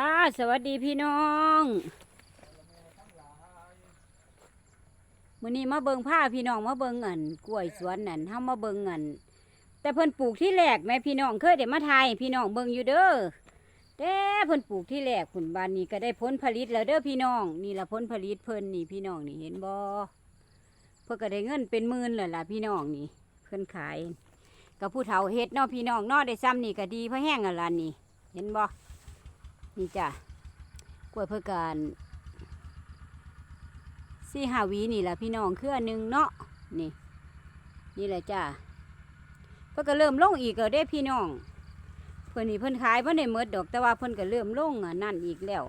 อ่าสวัสดีพี่น้องมื้อนี้มาเบิงผ้าพี่น้องมาเบิงเงินกล้วยสวนนั่นเฮามาเบิงเงินแต่เพิ่นปลูกที่แรกแม่พี่น้องเคยได้มาทายพี่น้องเบิงอยู่เด้อแต่เพิ่นปลูกที่แรกผุนบานนี้ก็ได้ผลผลิตแล้วเด้อพี่น้อง นี่ละผลผลิตเพิ่นนี่พี่น้องนี่เห็นบ่เพิ่นก็ได้เงินเป็นหมื่นแล้วล่ะพี่น้องนี่ เพิ่นขายกับผู้เฒ่าเฮ็ดเนาะพี่น้องเนาะได้ซ้ำนี่ก็ดีเพราะแห้งอะล่ะนี่ เห็นบ่ นี่จ้ะกล้วยเพื่อการสี่หาวีนี่แหละพี่น้องเครือหนึ่งเนาะนี่ นี่แหละจ้ะเพิ่นก็เริ่มลงอีกแล้วเด้พี่น้อง เพิ่นนี่เพิ่นขายเพิ่นได้หมดดอกแต่ว่าเพิ่นก็เริ่มลงอะนั่นอีกแล้ว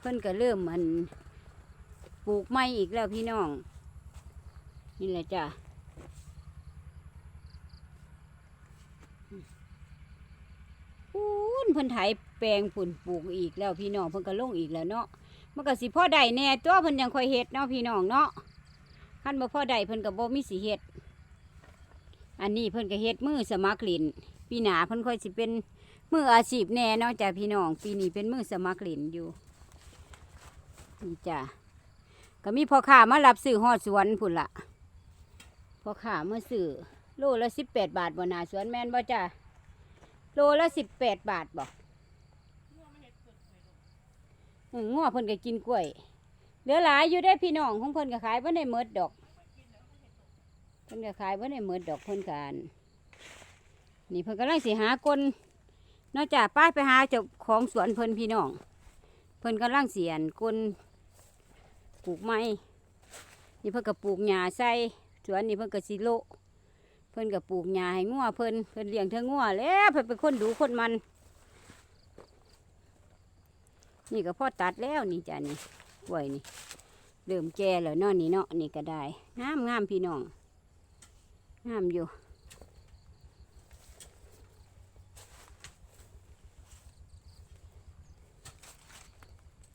เพิ่นก็เริ่มมันปลูกไม้อีกแล้วพี่น้อง นี่แหละจ้ะ ปูนเพิ่นไถแปลงปุ่นปลูกอีกแล้วพี่น้องเพิ่นก็ลงอีกแล้วเนาะมันก็สิพ่อได้แน่ตัวเพิ่นยังค่อยเฮ็ดเนาะพี่น้องเนาะคันบ่พ่อได้เพิ่นก็บ่มีสิเฮ็ดอันนี้เพิ่นก็เฮ็ดมือสมัครลินปีหน้าเพิ่นค่อยสิเป็นมืออาชีพแน่เนาะจ้ะพี่น้องปีนี้เป็นมือสมัครลินอยู่นี่จ้ะก็มีพ่อค้ามารับซื้อฮอดสวนพุ่นละพ่อค้ามาซื้อโลละ18บแปดบาทบ่หนาสวนแม่นบ่จ้ะ โลละสิบแปดบาทบอกง้อเพิ่นก็กินกล้วย เหลือหลายอยู่ได้พี่น้องของเพิ่นก็ขายเพิ่นได้เมิดดอก เพิ่นก็ขายเพิ่นได้เมิดดอกเพิ่นกันนี่เพิ่นกำลังสิหากลนอกจากป้ายไปหาเจ้าของสวนเพิ่นพี่น้อง เพิ่นกำลังเสียนกลปลูกไม้นี่เพิ่นก็ปลูกหญ้าใส่สวนนี่เพิ่นก็สิโละ เพิ่นก็ปลูกหญ้าให้งัวเพิ่นเพิ่นเลี้ยงเธองัวแล้วเพิ่นเป็นคนดูคนมัน นี่ก็พ่อตัดแล้วนี่จ้ะนี่กล้วยนี่เริ่มแก่แล้วเนาะนี่เนาะนี่ก็ได้งามงามพี่น้องงามอยู่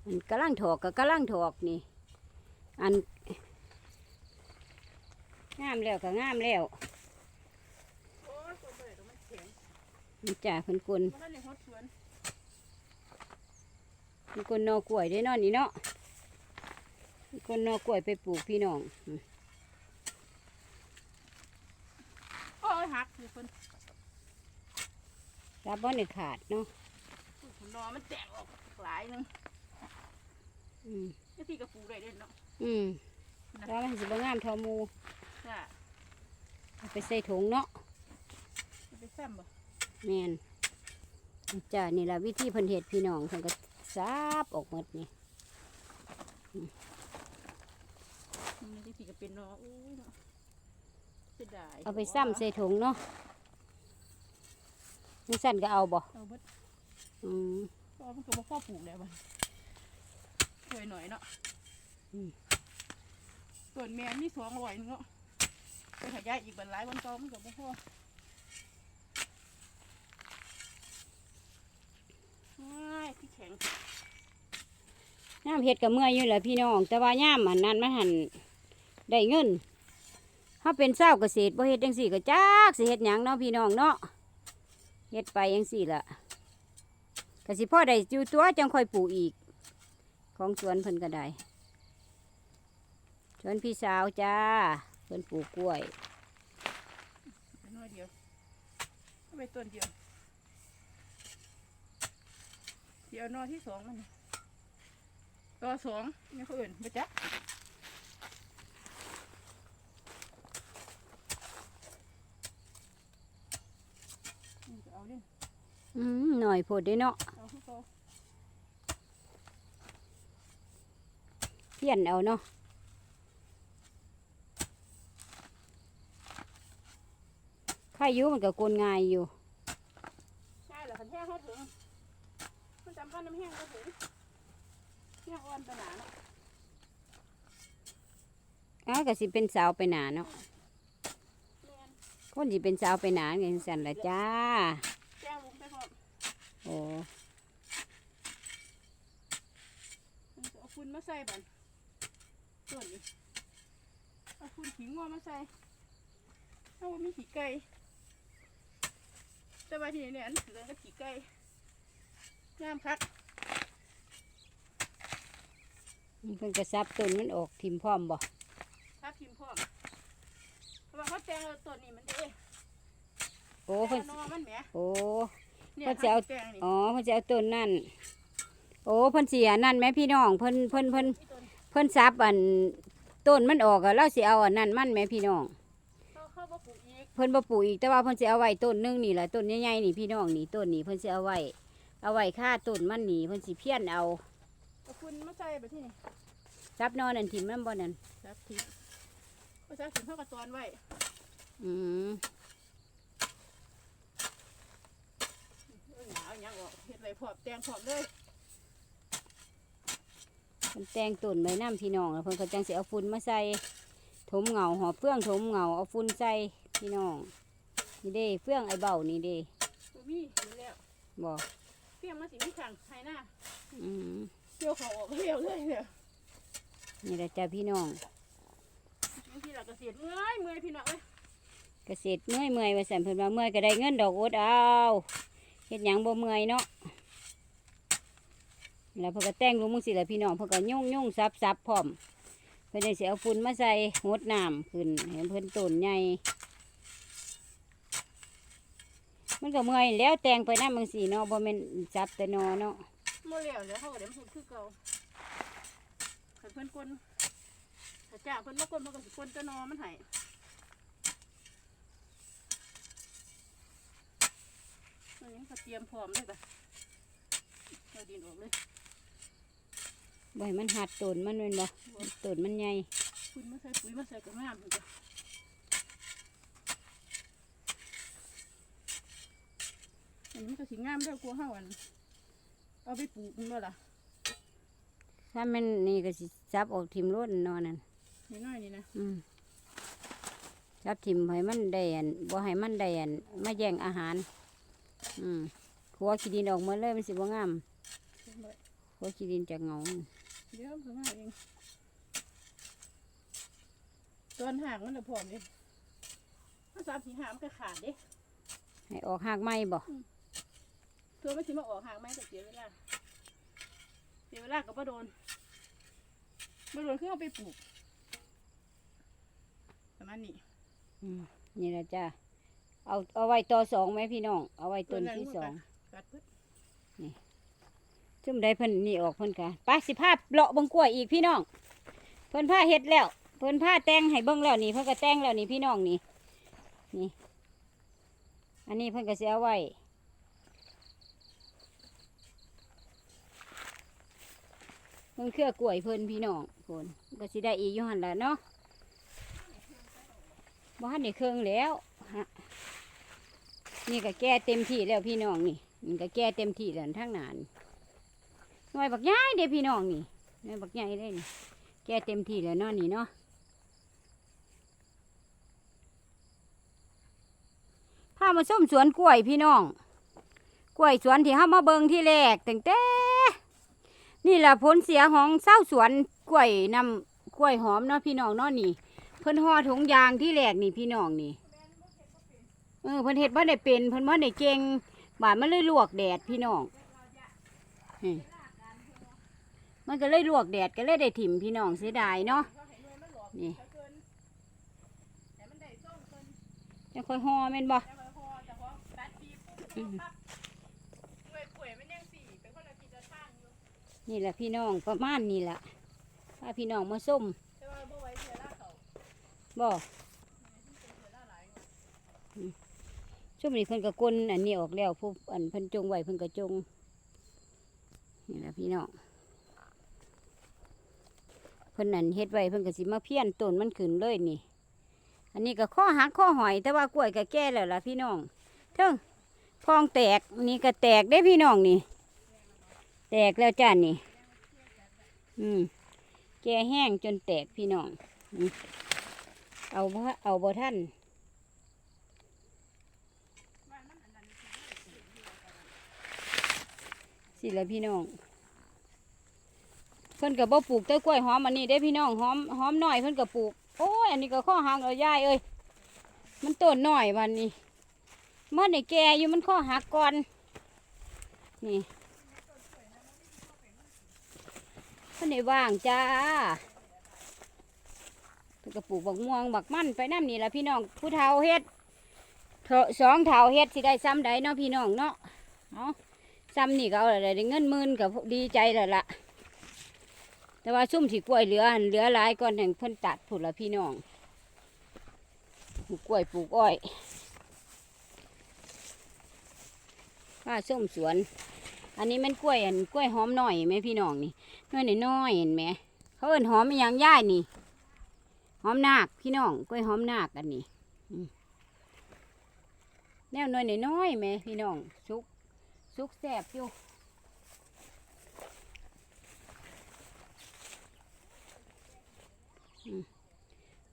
อันกำลังถอกก็กำลังถอกนี่ อันงามแล้วก็งามแล้ว โอ้ยตัวเบิดมันแข็ง นี่จ้าเพิ่นกลนมันนั่นเลยฮอดสวนเพิ่นกลนหนอกล้วยได้เนาะนี่เนาะเพิ่นกลนหนอกล้วยไปปลูกพี่น้องอืมโอ้ยหักอยู่เพิ่นรับบ่ได้ขาดเนาะหนอมันแตกออกหลายหนึงอืมไอ้ที่กระปูได้เด่นเนาะอืมแล้วมันสิบ่งามเทอหมูจ้าเอาไปใส่ถุงเนาะจะไปซ้ำบ่ แม่นนี่จ้านี่ล่ะวิธีเพิ่นเฮ็ดพี่น้องเพิ่นก็ซับออกหมดนี่นี่ไอ้ที่ก็เป็นหนออู้ยเนาะเสียดายเอาไปซ้ำใส่ถุงเนาะนี่สั่นก็เอาบ่เอาเบิดอืมพอมันก็บ่พอปลูกแล้วบัดช่วยหน่อยเนาะอืมส่วนแม่มีสองร้อยนึงเนาะไปขยายอีกบันหลายวันต่อมันก็บ่พอ ว้ายที่แข็งย่ามเฮ็ดกับเมื่อยอยู่แหละพี่น้อง แต่ว่าย่ามอันนั้นมันหันได้เงินถ้าเป็นเศร้าเกษตรบ่เฮ็ดจังสี่ก็จักสิเฮ็ดหยังเนาะพี่น้องเนาะเฮ็ดไปจังสี่ละก็สิพ่อได้อยู่ตัวจังค่อยปลูกอีก ของสวนเพิ่นก็ได้สวนพี่สาวจ้าเพิ่นปลูกกล้วยไปน้อยเดียวเอาไปต้นเดียว เดี๋ยวนอที่สองมันน่ะตัวสองนี่เขาอื่นไปจักนี่ก็เอาดิอืมหน่อยโพดได้เนาะเอาที่โตเพี้ยนเอาเนาะข้าอยุมันก็กลง่ายอยู่ใช่เหรอคันแห้งเขาถึง มันจำพันน้ำแห้งเขาถึงแห้งอ่อนตะหนาเนาะอ้าก็สิเป็นสาวไปหนาเนาะแม่นคนสิเป็นสาวไปหนาไงสันละจ้า แจ้งลุงไปพร้อมโอ้มันจะเอาฝุ่นมาใส่บันส่วนนี้เอาฝุ่นขิงงัวมาใส่ถ้าว่ามีขี้ไก่แต่ว่าที่นี่เนี่ยอันเหลืองกับขี้ไก่ งามคักเพิ่นก็ซับต้นมันออกทิมพร้อมบ่ถ้าพิมพ์พร้อมเพราะว่าเขาแต่งเอาตัวนี้มันเด้โอ้แต่เพิ่นนอมันแหมโอ้เนี่ยเพิ่นจะเอาขแต่งนี่อ๋อเพิ่นจะเอาต้นนั่น โอ้เพิ่นสิอันนั่นแหมพี่น้องเพิ่นเพิ่นเพิ่นมีต้นเพิ่นซับอันต้นมันออกอะแล้วสิเอาอันนั้นมันแหมพี่น้อง เขาเขาบ่ปลูกอีกเพิ่นบ่ปลูกอีกแต่ว่าเพิ่นสิเอาไว้ต้นหนึงนี่แหละต้นใหญ่ๆนี่พี่น้องนี่ต้นนี้เพิ่นสิเอาไว้ เอาไว้ค่าต้นมันนี่เพิ่นสิเพี้ยนเอาเอาคุณมาใส่ไปที่นี่ซับนอนนั่นทิ่มมันบ่นั่นครับทีภาษาถิ่นเขากระตอนไว้อืมเออหนาวหยังออกเฮ็ดไว้พร้อมแต่งพร้อมเลยเพิ่นแต่งต้นไว้นํพี่น้องแล้วเพิ่นก็จังสิเอาฝุ่นมาใส่ถมเหงาหอเฟืองถมเหงาเอาฝุ่นใส่พี่น้องนี่เด้เฟืองไอ้เบ้านี่เด้บ่มีอยู่แล้วบ่ เตรียมมาสิมีขังไห้หน้าอืมเกี่ยวเขาออกเรียวเลยเนี่ยนี่แหละจ้าพี่น้องบางทีเราก็เสียดเมื่อยเมื่อยพี่น้องเอ้ยเกษตรเมื่อยเมื่อยว่าสันเพิ่นว่าเมื่อยก็ได้เงินดอกอดเอาเฮ็ดหยังบ่เมื่อยเนาะแล้วเพิ่นก็แต่งลงมึงสิละพี่น้องเพิ่นก็ยุ่งยุ่งซับซับพร้อมเพิ่นได้สิเอาฝุ่นมาใส่หดน้ำขึ้นให้เพิ่นต้นใหญ่ มันก็เมื่อยแล้วแต่งไปนำมึงสิเนาะบ่แม่นจับแต่นอเนาะเมื่อยแล้วเดี๋ยวเขาก็เดี๋ยวมันคือเก่าขันเพิ่นกลนถ้าจ้างเพิ่นมากลนเพิ่นก็สิกลนแตะนอมันให้อันนี้เขาเตรียมพร้อมเลยปะเอาดินออกเลยบ่ให้มันหัดต้นมันแม่นบ่ต้นมันใหญ่คุณมาใส่ปุ๋ยมาใส่กระงามเลยจ้ะ อันนี้ก็สิงามแล้วกลัวเฮาอัน เอาไปปลูกมันบ่ล่ะถ้ามันนี่ก็สิจับออกทิ่มรถนอนนั่นนิดหน่อยนี่นะอืมจับทิมให้มันได้อันบ่ให้มันได้อันมาแย่งอาหาร อืมขัวขี้ดินออกหมาเลยมันสิบ่งามเห็นบ่ขัวขี้ดินจากเหงาเดี๋ยวมันก็มาเองตอนห่างมันจะพร้อมเลยถ้าสามสี่หามนก็ขาดเด้ให้ออกหากไม้บ่ ตัวไม่สิมาออกห่างไหมก็เสียเวลาเสียเวลากับป้าโดนป้าโดนคือเอาไปปลูกประมาณนี้อืมนี่แหละจ้าเอาเอาไว้ต่อสองไหมพี่น้อง เอาไว้ต้นที่สองกัดปึ๊ดจุ่มได้เพิ่นนี่ออกเพิ่นกะไปสิภาพเลาะเบิ่งกล้วยอีกพี่น้อง เพิ่นผ้าเฮ็ดแล้ว เพิ่นผ้าแต่งให้เบิ่งแล้วนี่ เพิ่นก็แต่งแล้วนี่พี่น้องนี่นี่ อันนี้เพิ่นก็สิเอาไว้ เพิ่นเครือกล้วยเพิ่นพี่น้องเพิ่นก็สิได้อีกอยู่หันล่ะเนาะบ่ทันได้เครื่องแล้วฮะนี่ก็แก่เต็มที่แล้วพี่น้องนี่นี่ก็แก่เต็มที่แล้วทั้งนั้นหน่วยบักใหญ่เด้พี่น้องนี่หน่วยบักใหญ่เลยนี่แกเต็มที่แล้วเนาะนี่เนาะพามาส้มสวนกล้วยพี่น้อง กล้วยสวนที่เฮามาเบิงที่แรกตั้งแต่ นี่แหละผลเสียของเศร้าสวนกล้วยนำกล้วยหอมเนาะพี่น้องเนาะนี่ เพิ่นห่อถุงยางที่แรกนี่พี่น้องนี่เออเพิ่นเฮ็ดบ่ได้เป็นเพิ่นบ่ได้เก่งบาดมันเลยลวกแดดพี่น้องมันก็เลยลวกแดดก็เลยได้ถิ่มพี่น้องเสียดายเนาะนี่แต่มันได้ส้มเพิ่นจะค่อยห่อแม่นบ่ นี่แหละพี่น้องประมาณนี้แหละถ้าพี่น้องมาส้มบ่ไหวเสียละเขาบ่เสียละหลายกช่วงนี้เพิ่นก็กลนอันนี้ออกแล้วผู้อันเพิ่นจงไหวเพิ่นก็จงนี่แหละพี่น้องเพิ่นนั่นเฮ็ดไว้เพิ่นก็สิมาเพี้ยนต้นมันขึ้นเลยนี่ อันนี้ก็ข้อหักข้อหอย แต่ว่ากล้วยก็แก่แล้วล่ะพี่น้องเทิงพองแตกนี่ก็แตกได้พี่น้องนี่ แตกแล้วจ้านี่ อืม แกแห้งจนแตกพี่น้องอืมเอาบ่เอาบ่ท่านสิละพี่น้อง เพิ่นกับบ่ปลูกต้นกล้วยหอมอันนี้ได้พี่น้องหอมหอมหน่อยเพิ่นกับปลูก โอ้ยอันนี้ก็ข้อหักเอายายเอ้ย มันต้นหน่อยวันนี้มันในแกอยู่มันข้อหักก่อน นี่ เท่านได้ว่างจ้าเพิ่นก็ปลูกบักม่วงบักมันไปน้ำนี่ละพี่น้องผู้เฒ่าเฮ็ดเถอะสองเฒ่าเฮ็ดสิได้ซ้ำใดเนาะพี่น้องเนาะเอาซ้ำนี่ก็เอาอะไรได้เงินหมื่นก็ดีใจแล้วล่ะ แต่ว่าซุ่มสีกล้วยเหลือหั่นเหลือหลายก่อนแห่งเพิ่นตัดผุดละพี่น้องปลูกกล้วยปลูกอ้อยว่าส้มสวน อันนี้มันกล้วยอันกล้วยหอมหน่อยไหมพี่น้องนี่น้อยน้อยเห็นไหมเขาเอิ้นหอมอย่างย่ายนี่ หอมนาคพี่น้องกล้วยหอมนาคอันนี้แนวน้อยน้อยไหมพี่น้องสุกสุกแสบอยู่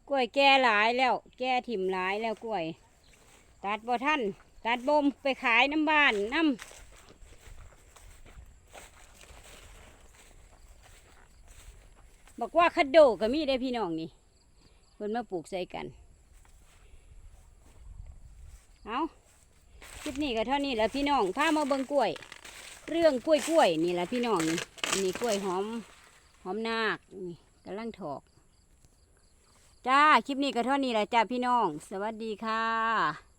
กล้วยแก่หลายแล้ว แก่ถิ่มหลายแล้วกล้วย ตัดบ่ท่านตัดบ่มไปขายน้ำบ้านน้ำ บอกว่าคัดโดก็มีได้พี่น้องนี่เพิ่นมาปลูกใส่กัน เอาคลิปนี้ก็เท่านี้แหละพี่น้องพามาเบิ่งกล้วย เรื่องกล้วยกล้วยนี่แหละพี่น้องนี่อันนี้กล้วยหอมหอมนาคนี่กำลังถอก จ้า คลิปนี้ก็เท่านี้แหละจ้าพี่น้อง สวัสดีค่ะ